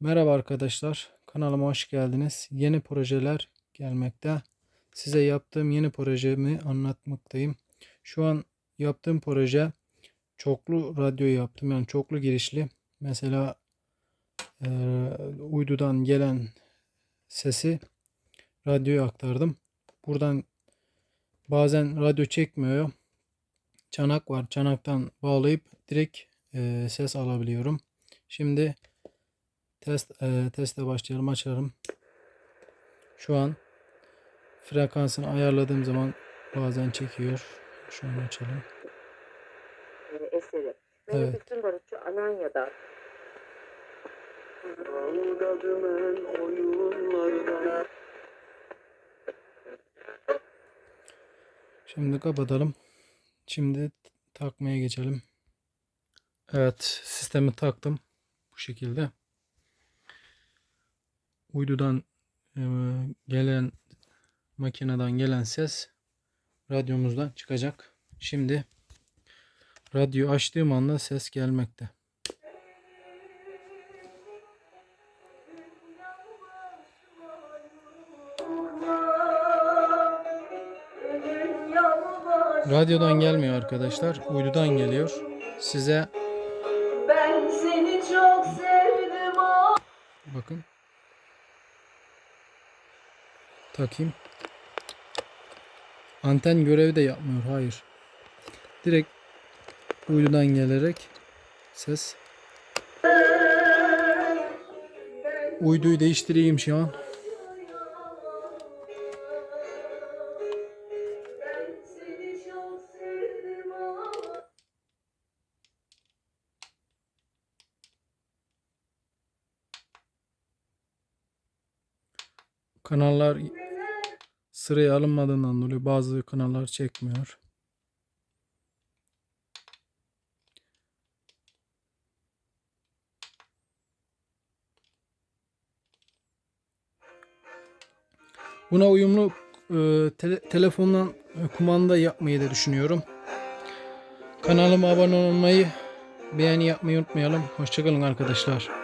Merhaba arkadaşlar, kanalıma hoş geldiniz. Yeni projeler gelmekte. Size yaptığım yeni projemi anlatmaktayım. Şu an yaptığım proje çoklu radyo yaptım. Yani çoklu girişli. Mesela eee, uydudan gelen sesi radyoya aktardım. Buradan bazen radyo çekmiyor. Çanak var. Çanaktan bağlayıp direkt eee, ses alabiliyorum. Şimdi Test e, teste başlayalım açalım. Şu an frekansını ayarladığım zaman bazen çekiyor. Şu an açalım. e, eseri. Evet. Mehmet Üstün Barutçu oyunlarda Şimdi kapatalım. Şimdi takmaya geçelim. Evet, sistemi taktım bu şekilde. Uydudan e, gelen makineden gelen ses radyomuzdan çıkacak. Şimdi radyo açtığım anda ses gelmekte. Radyodan gelmiyor arkadaşlar. Uydudan geliyor. Size Ben seni çok sevdim bakın. Takayım. Anten görevi de yapmıyor. Hayır. Direkt uydudan gelerek ses. Uyduyu değiştireyim şu an. Kanallar sıraya alınmadığından dolayı bazı kanallar çekmiyor. Buna uyumlu e, tele- telefondan e, kumanda yapmayı da düşünüyorum. Kanalıma abone olmayı, beğeni yapmayı unutmayalım. Hoşçakalın arkadaşlar.